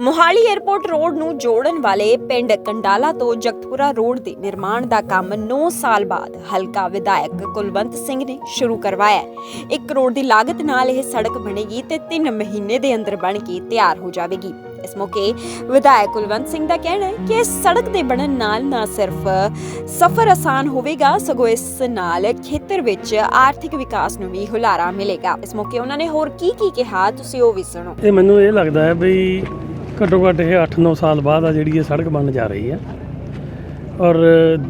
Mohali airport road ਨੂੰ ਜੋੜਨ ਵਾਲੇ ਪਿੰਡ ਕੰਡਾਲਾ ਤੋਂ ਜਗਤਪੁਰਾ ਰੋਡ ਦੇ ਨਿਰਮਾਣ ਦਾ ਕੰਮ 9 ਸਾਲ ਬਾਅਦ ਹਲਕਾ ਵਿਧਾਇਕ ਕੁਲਵੰਤ ਸਿੰਘ ਨੇ ਸ਼ੁਰੂ ਕਰਵਾਇਆ ਹੈ। 1 ਕਰੋੜ ਦੀ ਲਾਗਤ ਨਾਲ ਇਹ ਸੜਕ ਬਣੇਗੀ ਤੇ 3 ਮਹੀਨੇ ਦੇ ਅੰਦਰ ਬਣ ਕੇ ਤਿਆਰ ਹੋ ਜਾਵੇਗੀ। ਇਸ ਮੌਕੇ ਵਿਧਾਇਕ ਕੁਲਵੰਤ ਸਿੰਘ ਦਾ ਕਹਿਣਾ ਹੈ ਕਿ ਇਸ ਸੜਕ ਦੇ ਬਣਨ ਨਾਲ ਨਾ ਸਿਰਫ ਸਫ਼ਰ ਆਸਾਨ ਹੋਵੇਗਾ, ਸਗੋਂ ਇਸ ਨਾਲ ਖੇਤਰ ਵਿੱਚ ਆਰਥਿਕ ਵਿਕਾਸ ਨੂੰ ਵੀ ਹੁਲਾਰਾ ਮਿਲੇਗਾ। ਇਸ ਮੌਕੇ ਉਹਨਾਂ ਨੇ ਹੋਰ ਕੀ ਕੀ ਕਿਹਾ, ਤੁਸੀਂ ਉਹ ਵੀ ਸੁਣੋ। ਇਹ ਮੈਨੂੰ ਇਹ ਲੱਗਦਾ ਹੈ ਵੀ ਘੱਟੋ ਘੱਟ ਇਹ 8-9 ਸਾਲ ਬਾਅਦ ਆ ਜਿਹੜੀ ਇਹ ਸੜਕ ਬਣ ਜਾ ਰਹੀ ਹੈ। ਔਰ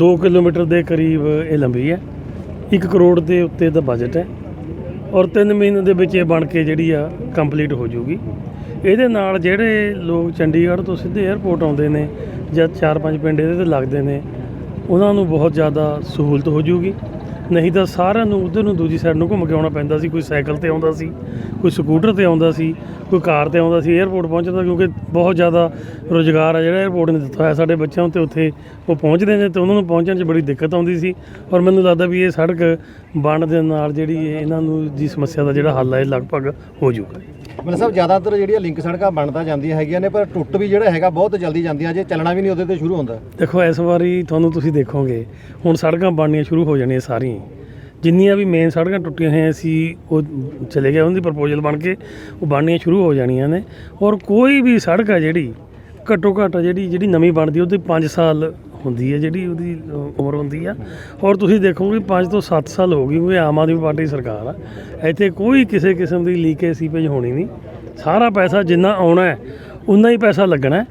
2 ਕਿਲੋਮੀਟਰ ਦੇ ਕਰੀਬ ਇਹ ਲੰਬੀ ਹੈ। 1 ਕਰੋੜ ਦੇ ਉੱਤੇ ਦਾ ਬਜਟ ਹੈ। ਔਰ 3 ਮਹੀਨੇ ਦੇ ਵਿੱਚ ਇਹ ਬਣ ਕੇ ਜਿਹੜੀ ਆ ਕੰਪਲੀਟ ਹੋ ਜਾਊਗੀ। ਇਹਦੇ ਨਾਲ ਜਿਹੜੇ ਲੋਕ ਚੰਡੀਗੜ੍ਹ ਤੋਂ ਸਿੱਧੇ 에ਅਰਪੋਰਟ ਆਉਂਦੇ ਨੇ ਜਾਂ 4-5 ਪਿੰਡ ਇਹਦੇ ਤੇ ਲੱਗਦੇ ਨੇ ਉਹਨਾਂ ਨੂੰ ਬਹੁਤ ਜ਼ਿਆਦਾ ਸਹੂਲਤ ਹੋ ਜਾਊਗੀ। ਨਹੀਂ ਤਾਂ ਸਾਰਿਆਂ ਨੂੰ ਉਧਰ ਨੂੰ ਦੂਜੀ ਸਾਈਡ ਨੂੰ ਘੁੰਮ ਕੇ ਆਉਣਾ ਪੈਂਦਾ ਸੀ, ਕੋਈ ਸਾਈਕਲ ਤੇ ਆਉਂਦਾ ਸੀ, ਕੋਈ ਸਕੂਟਰ ਤੇ ਆਉਂਦਾ ਸੀ, ਕੋਈ ਕਾਰ ਤੇ ਆਉਂਦਾ ਸੀ 에ਅਰਪੋਰਟ ਪਹੁੰਚਦਾ ਕਿਉਂਕਿ ਬਹੁਤ ਜ਼ਿਆਦਾ ਰੋਜ਼ਗਾਰ ਆ ਜਿਹੜਾ 에ਅਰਪੋਰਟ ਨੇ ਦਿੱਤਾ ਹੋਇਆ ਸਾਡੇ ਬੱਚਿਆਂ ਨੂੰ ਤੇ ਉੱਥੇ ਉਹ ਪਹੁੰਚਦੇ ਨੇ ਤੇ ਉਹਨਾਂ ਨੂੰ ਪਹੁੰਚਣ 'ਚ ਬੜੀ ਦਿੱਕਤ ਆਉਂਦੀ ਸੀ। ਔਰ ਮੈਨੂੰ ਲੱਗਦਾ ਵੀ ਇਹ ਸੜਕ ਬਣ ਦੇ ਨਾਲ ਜਿਹੜੀ ਇਹ ਇਹਨਾਂ ਨੂੰ ਦੀ ਸਮੱਸਿਆ ਦਾ ਜਿਹੜਾ ਹੱਲ ਹੈ ਇਹ ਲਗਭਗ ਹੋ ਜਾਊਗਾ। ਮਤਲਬ ਸਭ ਜ਼ਿਆਦਾਤਰ ਜਿਹੜੀਆਂ ਲਿੰਕ ਸੜਕਾਂ ਬਣਦਾ ਜਾਂਦੀਆਂ ਹੈਗੀਆਂ ਨੇ, ਪਰ ਟੁੱਟ ਵੀ ਜਿਹੜਾ ਹੈਗਾ ਬਹੁਤ ਜਲਦੀ ਜਾਂਦੀਆਂ, ਜੇ ਚੱਲਣਾ ਵੀ ਨਹੀਂ ਉਹਦੇ ਤੇ ਸ਼ੁਰੂ ਹੁੰਦਾ। ਦੇਖੋ, ਇਸ ਵਾਰੀ ਤੁਹਾਨੂੰ ਤੁਸੀਂ ਦੇਖੋਗੇ, ਹੁਣ ਸੜਕਾਂ ਬਣਨੀਆਂ ਸ਼ੁਰੂ ਹੋ ਜਾਣੀਆਂ ਸਾਰੀਆਂ। ਜਿੰਨੀਆਂ ਵੀ ਮੇਨ ਸੜਕਾਂ ਟੁੱਟੀਆਂ ਹੋਈਆਂ ਸੀ, ਉਹ ਚਲੇ ਗਏ, ਉਹਦੀ ਪ੍ਰਪੋਜ਼ਲ ਬਣ ਕੇ ਉਹ ਬਣਨੀਆਂ ਸ਼ੁਰੂ ਹੋ ਜਾਣੀਆਂ ਨੇ। ਔਰ ਕੋਈ ਵੀ ਸੜਕ ਆ ਜਿਹੜੀ, ਘੱਟੋ ਘੱਟ ਜਿਹੜੀ ਜਿਹੜੀ ਨਵੀਂ ਬਣਦੀ, ਉਹਦੇ 5 ਸਾਲ ਹੁੰਦੀ ਹੈ, ਜਿਹੜੀ ਉਹਦੀ ਉਮਰ ਹੁੰਦੀ ਆ। ਔਰ ਤੁਸੀਂ ਦੇਖੋਗੇ 5 ਤੋਂ 7 ਸਾਲ ਹੋ ਗਈ ਕਿਉਂਕਿ ਆਮ ਆਦਮੀ ਪਾਰਟੀ ਸਰਕਾਰ ਆ। ਇੱਥੇ ਕੋਈ ਕਿਸੇ ਕਿਸਮ ਦੀ ਲੀਕੇਜ ਸੀਪੇਜ ਹੋਣੀ ਨਹੀਂ। ਸਾਰਾ ਪੈਸਾ ਜਿੰਨਾ ਆਉਣਾ ਹੈ, ਉਨਾ ਹੀ ਪੈਸਾ ਲੱਗਣਾ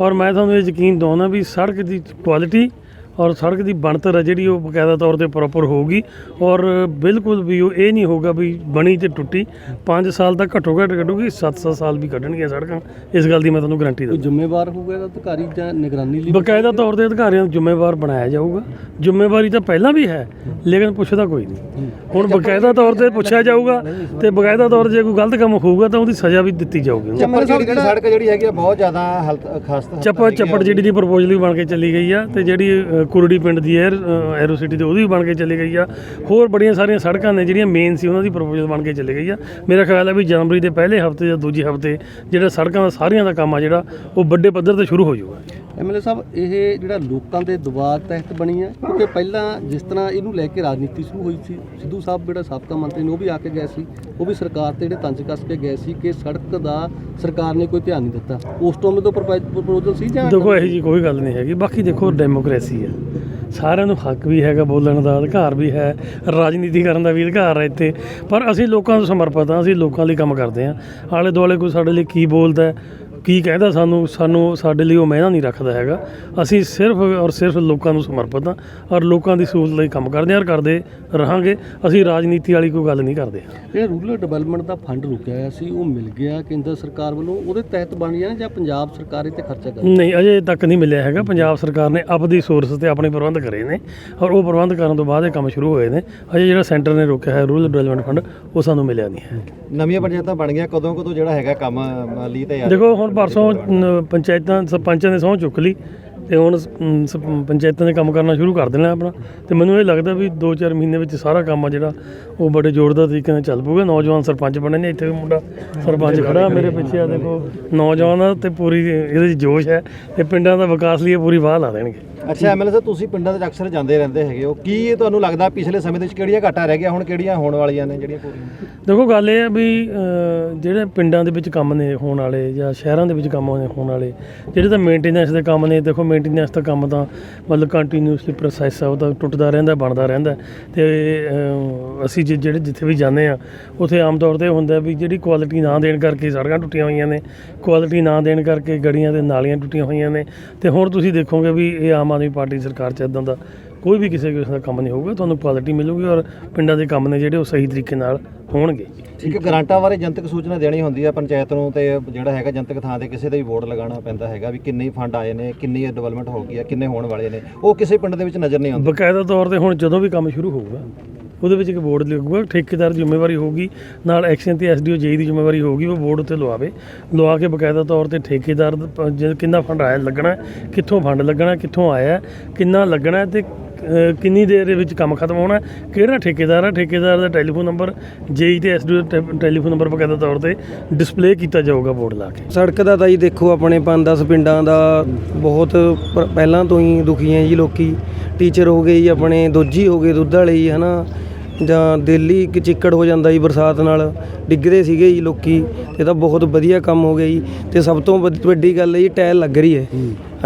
ਔਰ ਮੈਂ ਤੁਹਾਨੂੰ ਇਹ ਯਕੀਨ ਦਵਾਉਣਾ ਵੀ ਸੜਕ ਦੀ ਕੁਆਲਿਟੀ ਔਰ ਸੜਕ ਦੀ ਬਣਤਰ ਹੈ ਜਿਹੜੀ ਉਹ ਬਕਾਇਦਾ ਤੌਰ ਤੇ ਪ੍ਰੋਪਰ ਹੋਊਗੀ ਔਰ ਬਿਲਕੁਲ ਵੀ ਉਹ ਇਹ ਨਹੀਂ ਹੋਊਗਾ ਵੀ ਬਣੀ ਤੇ ਟੁੱਟੀ। 5 ਸਾਲ ਤੱਕ ਘੱਟੋ ਘੱਟ ਕੱਢੂਗੀ 7-7 ਸਾਲ ਵੀ ਕੱਢਣਗੀਆਂ ਸੜਕਾਂ। ਇਸ ਗੱਲ ਦੀ ਮੈਂ ਤੁਹਾਨੂੰ ਗਾਰੰਟੀ ਦਿੰਦਾ। ਜ਼ਿੰਮੇਵਾਰ ਹੋਊਗਾ ਇਹਦਾ ਅਧਿਕਾਰੀ ਜਾਂ ਨਿਗਰਾਨੀ ਲਈ? ਬਕਾਇਦਾ ਤੌਰ ਤੇ ਅਧਿਕਾਰੀਆਂ ਨੂੰ ਜ਼ਿੰਮੇਵਾਰ ਬਣਾਇਆ ਜਾਊਗਾ। ਜ਼ਿੰਮੇਵਾਰੀ ਤਾਂ ਪਹਿਲਾਂ ਵੀ ਹੈ ਲੇਕਿਨ ਪੁੱਛਦਾ ਕੋਈ ਨਹੀਂ। ਹੁਣ ਬਕਾਇਦਾ ਤੌਰ ਤੇ ਪੁੱਛਿਆ ਜਾਊਗਾ ਤੇ ਬਕਾਇਦਾ ਤੌਰ ਤੇ ਜੇ ਕੋਈ ਗਲਤ ਕੰਮ ਹੋਊਗਾ ਤਾਂ ਉਹਦੀ ਸਜ਼ਾ ਵੀ ਦਿੱਤੀ ਜਾਊਗੀ। ਜਿਹੜੀ ਸੜਕ ਜਿਹੜੀ ਹੈਗੀ ਆ ਬਹੁਤ ਜ਼ਿਆਦਾ ਹਾਲਤ ਖਸਤਾ ਚੱਪੜ ਚੱਪੜ ਜਿਹੜੀ ਦੀ ਪ੍ਰਪੋਜ਼ਲ ਵੀ ਬਣ ਕੇ ਚੱਲੀ ਗਈ ਆ ਤੇ ਜਿਹੜੀ ਕੁਰੜੀ ਪਿੰਡ ਦੀ ਐਰ ਐਰੋ ਸਿਟੀ ਤੇ ਉਹਦੀ ਵੀ ਬਣ ਕੇ ਚਲੀ ਗਈ ਆ। ਹੋਰ ਬੜੀਆਂ ਸਾਰੀਆਂ ਸੜਕਾਂ ਨੇ ਜਿਹੜੀਆਂ ਮੇਨ ਸੀ, ਉਹਨਾਂ ਦੀ ਪ੍ਰਪੋਜ਼ਲ ਬਣ ਕੇ ਚੱਲੀ ਗਈ ਆ। ਮੇਰਾ ਖਿਆਲ ਹੈ ਵੀ ਜਨਵਰੀ ਦੇ ਪਹਿਲੇ ਹਫ਼ਤੇ ਜਾਂ ਦੂਜੇ ਹਫ਼ਤੇ ਜਿਹੜਾ ਸੜਕਾਂ ਦਾ ਸਾਰੀਆਂ ਦਾ ਕੰਮ ਆ ਜਿਹੜਾ, ਉਹ ਵੱਡੇ ਪੱਧਰ ਤੇ ਸ਼ੁਰੂ ਹੋ ਜਾਊਗਾ। ਐਮਐਲਏ ਸਾਹਿਬ ਇਹ ਜਿਹੜਾ ਲੋਕਾਂ ਦੇ ਦਬਾਅ ਤਹਿਤ ਬਣੀ ਹੈ ਕਿਉਂਕਿ ਪਹਿਲਾਂ ਜਿਸ ਤਰ੍ਹਾਂ ਇਹਨੂੰ ਲੈ ਕੇ ਰਾਜਨੀਤੀ ਸ਼ੁਰੂ ਹੋਈ ਸੀ ਸਿੱਧੂ ਸਾਹਿਬ ਜਿਹੜਾ ਸਾਬਕਾ ਮੰਤਰੀ ਨੇ ਉਹ ਵੀ ਆ ਕੇ ਗਏ ਸੀ ਉਹ ਵੀ ਸਰਕਾਰ ਤੇ ਜਿਹੜੇ ਤੰਜ ਕੱਸ ਕੇ ਗਏ ਸੀ ਕਿ ਸੜਕ ਦਾ ਸਰਕਾਰ ਨੇ ਕੋਈ ਧਿਆਨ ਨਹੀਂ ਦਿੱਤਾ। ਉਸ ਤੋਂ ਤੋਂ ਪ੍ਰਪੋਜ਼ਲ ਸੀ ਜਾਂ ਦੇਖੋ ਇਹੋ ਜੀ ਕੋਈ ਗੱਲ ਨਹੀਂ ਹੈਗੀ। ਬਾਕੀ ਦੇਖੋ ਡੈਮੋਕ੍ਰੇਸੀ ਹੈ। ਸਾਰਿਆਂ ਨੂੰ ਹੱਕ ਵੀ ਹੈਗਾ ਬੋਲਣ ਦਾ ਅਧਿਕਾਰ ਵੀ ਹੈ ਰਾਜਨੀਤੀ ਕਰਨ ਦਾ ਵੀ ਅਧਿਕਾਰ ਹੈ ਇੱਥੇ। ਪਰ ਅਸੀਂ ਲੋਕਾਂ ਨੂੰ ਸਮਰਪਿਤ ਹਾਂ ਅਸੀਂ ਲੋਕਾਂ ਲਈ ਕੰਮ ਕਰਦੇ ਹਾਂ। ਆਲੇ ਦੁਆਲੇ ਕੋਈ ਸਾਡੇ ਲਈ ਕੀ ਬੋਲਦਾ ਹੈ, ਕੀ ਕਹਿੰਦਾ ਸਾਨੂੰ ਸਾਨੂੰ ਸਾਡੇ ਲਈ ਉਹ ਮਹਿਨਾ ਨਹੀਂ ਰੱਖਦਾ ਹੈਗਾ। ਅਸੀਂ ਸਿਰਫ ਔਰ ਸਿਰਫ ਲੋਕਾਂ ਨੂੰ ਸਮਰਪਿਤ ਹਾਂ ਔਰ ਲੋਕਾਂ ਦੀ ਸਹੂਲਤ ਲਈ ਕੰਮ ਕਰਦੇ ਹਾਂ ਔਰ ਕਰਦੇ ਰਹਾਂਗੇ। ਅਸੀਂ ਰਾਜਨੀਤੀ ਵਾਲੀ ਕੋਈ ਗੱਲ ਨਹੀਂ ਕਰਦੇ। ਜਿਹੜਾ ਰੂਰਲ ਡਿਵੈਲਪਮੈਂਟ ਦਾ ਫੰਡ ਰੁਕਿਆ ਹੋਇਆ ਸੀ ਉਹ ਮਿਲ ਗਿਆ ਕੇਂਦਰ ਸਰਕਾਰ ਵੱਲੋਂ। ਉਹਦੇ ਤਹਿਤ ਬਣ ਗਿਆ ਜਾਂ ਪੰਜਾਬ ਸਰਕਾਰ ਇਹ ਤੇ ਖਰਚਾ ਕਰ ਨਹੀਂ ਅਜੇ ਤੱਕ ਨਹੀਂ ਮਿਲਿਆ ਹੈਗਾ। ਪੰਜਾਬ ਸਰਕਾਰ ਨੇ ਆਪਦੀ ਸੋਰਸ ਤੇ ਆਪਣੇ ਪ੍ਰਬੰਧ ਕਰੇ ਨੇ ਔਰ ਉਹ ਪ੍ਰਬੰਧ ਕਰਨ ਤੋਂ ਬਾਅਦ ਇਹ ਕੰਮ ਸ਼ੁਰੂ ਹੋਏ ਨੇ। ਅਜੇ ਜਿਹੜਾ ਸੈਂਟਰ ਨੇ ਰੋਕਿਆ ਹੈ ਰੂਰਲ ਡਿਵੈਲਪਮੈਂਟ ਫੰਡ ਉਹ ਸਾਨੂੰ ਮਿਲਿਆ ਨਹੀਂ ਹੈ। ਨਵੀਆਂ ਪੰਚਾਇਤਾਂ ਬਣ ਗਈਆਂ ਕਦੋਂ ਕਦੋਂ ਜਿਹੜਾ ਹੈਗਾ ਕੰਮ ਲਈ ਤੇ ਦੇਖੋ ਹੁਣ ਪਰਸੋਂ ਅਮ, ਪੰਚਾਇਤਾਂ ਸਰਪੰਚਾਂ ਨੇ ਸਹੁੰ ਚੁੱਕ ਲਈ। ਤੇ ਹੁਣ ਸ- ਅਮ, ਸ- ਪੰਚਾਇਤਾਂ ਨੇ ਕੰਮ ਕਰਨਾ ਸ਼ੁਰੂ ਕਰ ਦੇਣਾ ਆਪਣਾ। ਤੇ ਮੈਨੂੰ ਇਹ ਲੱਗਦਾ ਵੀ 2-4 ਮਹੀਨੇ ਵਿੱਚ ਸਾਰਾ ਕੰਮ ਆ ਜਿਹੜਾ ਉਹ ਬੜੇ ਜ਼ੋਰਦਾਰ ਤਰੀਕੇ ਨਾਲ ਚੱਲ ਪਊਗਾ। ਨੌਜਵਾਨ ਸਰਪੰਚ ਬਣੇ ਨੇ ਇੱਥੇ ਵੀ ਮੁੰਡਾ ਸਰਪੰਚ ਖੜਾ ਮੇਰੇ ਪਿੱਛੇ ਆ ਦੇਖੋ। ਨੌਜਵਾਨ ਆ ਤੇ ਪੂਰੀ ਇਹਦੇ 'ਚ ਜੋਸ਼ ਹੈ ਤੇ ਪਿੰਡਾਂ ਦਾ ਵਿਕਾਸ ਲਈ ਇਹ ਪੂਰੀ ਵਾਹ ਲਾ ਦੇਣਗੇ। ਅੱਛਾ ਐਮਐਲਏ ਸਾਹਿਬ ਤੁਸੀਂ ਪਿੰਡਾਂ ਦੇ ਅਕਸਰ ਜਾਂਦੇ ਰਹਿੰਦੇ ਹੈਗੇ ਹੋ। ਕੀ ਇਹ ਤੁਹਾਨੂੰ ਲੱਗਦਾ ਪਿਛਲੇ ਸਮੇਂ ਦੇ ਵਿੱਚ ਕਿਹੜੀਆਂ ਘਾਟਾਂ ਰਹਿ ਗਿਆ ਹੁਣ ਕਿਹੜੀਆਂ ਹੋਣ ਵਾਲੀਆਂ ਨੇ ਜਿਹੜੀਆਂ ਪੂਰੀਆਂ? ਦੇਖੋ ਗੱਲ ਇਹ ਹੈ ਵੀ ਜਿਹੜੇ ਪਿੰਡਾਂ ਦੇ ਵਿੱਚ ਕੰਮ ਨੇ ਹੋਣ ਵਾਲੇ ਜਾਂ ਸ਼ਹਿਰਾਂ ਦੇ ਵਿੱਚ ਕੰਮ ਹੋਣੇ ਹੋਣ ਵਾਲੇ ਜਿਹੜੇ ਤਾਂ ਮੇਨਟੇਨੈਂਸ ਦੇ ਕੰਮ ਨੇ ਦੇਖੋ ਕੰਟੀਨਿਊਸ ਦਾ ਕੰਮ ਤਾਂ ਮਤਲਬ ਕੰਟੀਨਿਊਸਲੀ ਪ੍ਰੋਸੈਸ ਆ ਉਹ ਤਾਂ ਟੁੱਟਦਾ ਰਹਿੰਦਾ ਬਣਦਾ ਰਹਿੰਦਾ। ਤੇ ਅਹ, ਅਸੀਂ ਜੇ ਜਿਹੜੇ ਜਿੱਥੇ ਵੀ ਜਾਂਦੇ ਆ ਉੱਥੇ ਆਮ ਤੌਰ ਤੇ ਹੁੰਦਾ ਵੀ ਜਿਹੜੀ ਕੁਆਲਿਟੀ ਨਾ ਦੇਣ ਕਰਕੇ ਸੜਕਾਂ ਟੁੱਟੀਆਂ ਹੋਈਆਂ ਨੇ ਕੁਆਲਿਟੀ ਨਾ ਦੇਣ ਕਰਕੇ ਗੜੀਆਂ ਤੇ ਨਾਲੀਆਂ ਟੁੱਟੀਆਂ ਹੋਈਆਂ ਨੇ। ਤੇ ਹੁਣ ਤੁਸੀਂ ਦੇਖੋਗੇ ਵੀ ਇਹ ਆਮ ਆਦਮੀ ਪਾਰਟੀ ਸਰਕਾਰ 'ਚ ਇਦਾਂ ਦਾ ਕੋਈ ਵੀ ਕਿਸੇ ਕਿਸਮ ਦਾ ਕੰਮ ਨਹੀਂ ਹੋਊਗਾ ਤੁਹਾਨੂੰ ਕੁਆਲਿਟੀ ਮਿਲੂਗੀ ਔਰ ਪਿੰਡਾਂ ਦੇ ਕੰਮ ਨੇ ਜਿਹੜੇ ਉਹ ਸਹੀ ਤਰੀਕੇ ਨਾਲ ਹੋਣਗੇ। ਠੀਕ ਹੈ ਗ੍ਰਾਂਟਾਂ ਬਾਰੇ ਜਨਤਕ ਸੂਚਨਾ ਦੇਣੀ ਹੁੰਦੀ ਹੈ ਪੰਚਾਇਤ ਨੂੰ ਤੇ ਜਿਹੜਾ ਹੈਗਾ ਜਨਤਕ ਥਾਂ ਤੇ ਕਿਸੇ ਦਾ ਵੀ ਬੋਰਡ ਲਗਾਉਣਾ ਪੈਂਦਾ ਹੈਗਾ ਵੀ ਕਿੰਨੇ ਫੰਡ ਆਏ ਨੇ ਕਿੰਨੀ ਡਿਵੈਲਪਮੈਂਟ ਹੋ ਗਈ ਹੈ ਕਿੰਨੇ ਹੋਣ ਵਾਲੇ ਨੇ ਉਹ ਕਿਸੇ ਪਿੰਡ ਦੇ ਵਿੱਚ ਨਜ਼ਰ ਨਹੀਂ ਆਉਂਦਾ। ਬਕਾਇਦਾ ਤੌਰ ਤੇ ਹੁਣ ਜਦੋਂ ਵੀ ਕੰਮ ਸ਼ੁਰੂ ਹੋਊਗਾ ਉਹਦੇ ਵਿੱਚ ਇੱਕ ਬੋਰਡ ਲੱਗੂਗਾ ਠੇਕੇਦਾਰ ਦੀ ਜ਼ਿੰਮੇਵਾਰੀ ਹੋਊਗੀ ਨਾਲ ਐਕਸ਼ਨ ਤੇ ਐਸਡੀਓ ਜੇਈ ਦੀ ਜ਼ਿੰਮੇਵਾਰੀ ਹੋਊਗੀ ਉਹ ਬੋਰਡ ਉੱਤੇ ਲਵਾਵੇ ਲਵਾ ਕੇ ਬਕਾਇਦਾ ਤੌਰ ਤੇ ਠੇਕੇਦਾਰ ਜੇ ਕਿੰਨਾ ਫੰਡ ਆਇਆ ਲੱਗਣਾ ਕਿੱਥੋਂ ਫੰਡ ਲੱਗਣਾ ਕਿੱਥੋਂ ਆਇਆ ਕਿੰਨਾ ਲੱਗਣਾ ਤੇ ਕਿੰਨੀ ਦੇਰ ਦੇ ਵਿੱਚ ਕੰਮ ਖਤਮ ਹੋਣਾ? ਹੈ, ਕਿਹੜਾ ਠੇਕੇਦਾਰ ਹੈ ਠੇਕੇਦਾਰ ਦਾ ਟੈਲੀਫੋਨ ਨੰਬਰ ਜੇਈ ਤੇ ਐਸਡੀ ਦਾ ਟੈ- ਟੈਲੀਫੋਨ ਨੰਬਰ ਬਕਾਇਦਾ ਤੌਰ ਤੇ ਡਿਸਪਲੇ ਕੀਤਾ ਜਾਊਗਾ ਬੋਰਡ ਲਾ ਕੇ। ਸੜਕ ਦਾ ਤਾਂ ਜੀ ਦੇਖੋ ਆਪਣੇ 5-10 ਪਿੰਡਾਂ ਦਾ ਬਹੁਤ ਪ- ਪਹਿਲਾਂ ਤੋਂ ਹੀ ਦੁਖੀ ਹੈ ਜੀ ਲੋਕੀ। ਟੀਚਰ ਹੋ ਗਏ ਜੀ ਆਪਣੇ ਦੋਜੀ ਹੋ ਗਏ ਦੁੱਧ ਵਾਲੇ ਜੀ ਹਨਾ? ਜਾਂ ਦਿੱਲੀ ਕਿ ਚਿੱਕੜ ਹੋ ਜਾਂਦਾ ਜੀ ਬਰਸਾਤ ਨਾਲ। ਡਿੱਗਦੇ ਸੀਗੇ ਜੀ ਲੋਕੀ ਇਹ ਤਾਂ ਬਹੁਤ ਵਧੀਆ ਕੰਮ ਹੋ ਗਿਆ ਜੀ। ਤੇ ਸਭ ਤੋਂ ਵੱਡ- ਵੱਡੀ ਗੱਲ ਹੈ ਜੀ ਟਾਇਲ ਲੱਗ ਰਹੀ ਹੈ।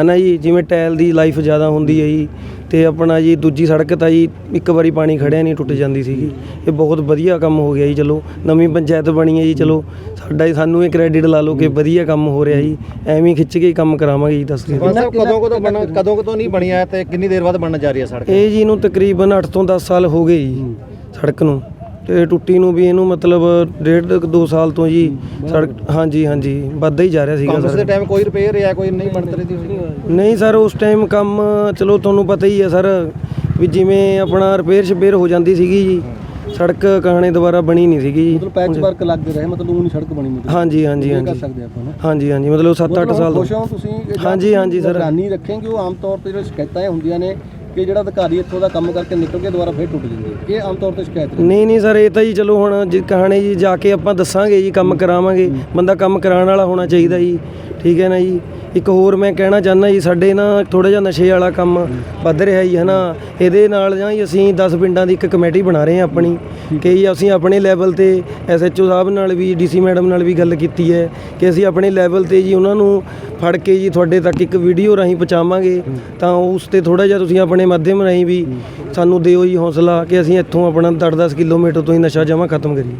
ਹਨਾ ਜੀ ਜਿਵੇਂ ਟਾਇਲ ਦੀ ਲਾਈਫ ਜ਼ਿਆਦਾ ਹੁੰਦੀ ਹੈ ਜੀ। ਤੇ ਆਪਣਾ ਜੀ ਦੂਜੀ ਸੜਕ ਤਾਂ ਜੀ ਇੱਕ ਵਾਰੀ ਪਾਣੀ ਖੜਿਆ ਨਹੀਂ ਟੁੱਟ ਜਾਂਦੀ ਸੀਗੀ। ਇਹ ਬਹੁਤ ਵਧੀਆ ਕੰਮ ਹੋ ਗਿਆ ਜੀ ਚਲੋ। ਨਵੀਂ ਪੰਚਾਇਤ ਬਣੀ ਹੈ ਜੀ ਚਲੋ। ਸਾਡਾ ਸਾਨੂੰ ਇਹ ਕ੍ਰੈਡਿਟ ਲਾ ਲਓ ਕਿ ਵਧੀਆ ਕੰਮ ਹੋ ਰਿਹਾ ਜੀ। ਐਵੇਂ ਖਿੱਚ ਕੇ ਹੀ ਕੰਮ ਕਰਾਵਾਂਗੇ ਜੀ ਦੱਸ ਕੇ ਕਦੋਂ ਕਦੋਂ ਬਣ ਕਦੋਂ ਕਦੋਂ ਨਹੀਂ ਬਣਿਆ ਤੇ ਕਿੰਨੀ ਦੇਰ ਬਾਅਦ ਬਣਨ ਜਾ ਰਹੀ ਹੈ ਸੜਕ? ਇਹ ਜੀ ਨੂੰ ਤਕਰੀਬਨ 8 ਤੋਂ 10 ਸਾਲ ਹੋ ਗਏ ਜੀ ਸੜਕ ਨੂੰ। ਤੇ ਟੁੱਟੀ ਨੂੰ ਵੀ ਇਹਨੂੰ ਮਤਲਬ ਡੇਢ ਕੁ ਦੋ ਸਾਲ ਤੋਂ ਜੀ ਸੜਕ ਹਾਂਜੀ ਹਾਂਜੀ ਵੱਧਦਾ ਹੀ ਜਾ ਰਿਹਾ ਸੀਗਾ ਕਾਂਗਰਸ ਦੇ ਸਰ ਟਾਈਮ ਕੋਈ ਰਿਪੇਅਰ ਜਾਂ ਕੋਈ ਨਹੀਂ ਬਣਤ ਰਹੀ ਸੀ? ਨਹੀਂ ਸਰ ਉਸ ਟਾਈਮ ਕੰਮ ਚਲੋ ਤੁਹਾਨੂੰ ਪਤਾ ਹੀ ਹੈ ਸਰ ਵੀ ਜਿਵੇਂ ਆਪਣਾ ਰਿਪੇਅਰ ਸ਼ਪੇਅਰ ਹੋ ਜਾਂਦੀ ਸੀਗੀ ਜੀ ਸੜਕ ਕਹਾਣੇ ਦੁਬਾਰਾ ਬਣੀ ਨਹੀਂ ਸੀਗੀ ਜੀ। ਮਤਲਬ ਪੈਚ ਵਰਕ ਲੱਗਦੇ ਰਹੇ ਮਤਲਬ ਉਹ ਨਹੀਂ ਸੜਕ ਬਣੀ ਮਤਲਬ। ਹਾਂਜੀ ਹਾਂਜੀ ਇਹ ਕਰ ਹਾਂਜੀ ਸਕਦੇ ਆਪਾਂ ਨਾ। ਹਾਂਜੀ ਹਾਂਜੀ ਮਤਲਬ 7-8 ਮਤਲਬ ਸਾਲ ਤੋਂ। ਖੁਸ਼ ਹੋ ਤੁਸੀਂ ਇਹ ਜਾਂ ਹਾਂਜੀ, ਹਾਂਜੀ ਸਰ। ਨਿਗਰਾਨੀ ਰੱਖेंगे ਉਹ ਆਮ ਤੌਰ ਤੇ ਜਿਹੜੇ ਸ਼ਿਕਾਇਤਾਂ ਇਹ ਹੁੰਦੀਆਂ ਨੇ ਕਿ ਜਿਹੜਾ ਅਧਿਕਾਰੀ ਇੱਥੋਂ ਦਾ ਕੰਮ ਕਰਕੇ ਨਿਕਲ ਕੇ ਦੁਬਾਰਾ ਫੇਰ ਟੁੱਟ ਜਾਂਦੀ ਇਹ ਆਮ ਤੌਰ ਤੇ ਸ਼ਿਕਾਇਤ ਨਹੀਂ ਨਹੀਂ ਸਰ ਇਹ ਤਾਂ ਜੀ ਚਲੋ ਹੁਣ ਜੀ ਕਹਾਣੀ ਜੀ ਜਾ ਕੇ ਆਪਾਂ ਦੱਸਾਂਗੇ ਜੀ ਕੰਮ ਕਰਾਵਾਂਗੇ। ਬੰਦਾ ਕੰਮ ਕਰਾਉਣ ਵਾਲਾ ਹੋਣਾ ਚਾਹੀਦਾ ਜੀ। ਠੀਕ ਹੈ ਨਾ ਜੀ? ਇੱਕ ਹੋਰ ਮੈਂ ਕਹਿਣਾ ਚਾਹੁੰਦਾ ਜੀ ਸਾਡੇ ਨਾ ਥੋੜਾ ਜਿਹਾ ਨਸ਼ੇ ਵਾਲਾ ਕੰਮ ਵੱਧ ਰਿਹਾ ਜੀ ਹਨਾ। ਇਹਦੇ ਨਾਲ ਜਾਂ ਜੀ ਅਸੀਂ 10 ਪਿੰਡਾਂ ਦੀ ਇੱਕ ਕਮੇਟੀ ਬਣਾ ਰਹੇ ਹਾਂ ਆਪਣੀ ਕਿ ਜੀ ਅਸੀਂ ਆਪਣੇ ਲੈਵਲ ਤੇ ਐਸਐਚਓ ਸਾਹਿਬ ਨਾਲ ਵੀ ਡੀਸੀ ਮੈਡਮ ਨਾਲ ਵੀ ਗੱਲ ਕੀਤੀ ਹੈ ਕਿ ਅਸੀਂ ਆਪਣੇ ਲੈਵਲ ਤੇ ਜੀ ਉਹਨਾਂ ਨੂੰ ਫੜ ਕੇ ਜੀ ਤੁਹਾਡੇ ਤੱਕ ਇੱਕ ਵੀਡੀਓ ਰਾਹੀਂ ਪਹੁੰਚਾਵਾਂਗੇ। ਤਾਂ ਉਸ ਤੇ ਥੋੜਾ ਜਿਹਾ ਤੁਸੀਂ ਆਪਣੇ ਮਾਧਿਅਮ ਰਾਹੀਂ ਵੀ ਸਾਨੂੰ ਦਿਓ ਜੀ ਹੌਸਲਾ ਕਿ ਅਸੀਂ ਇੱਥੋਂ ਆਪਣਾ 10-10 ਕਿਲੋਮੀਟਰ ਤੋਂ ਹੀ ਨਸ਼ਾ ਜਮਾ ਖਤਮ ਕਰੀਏ।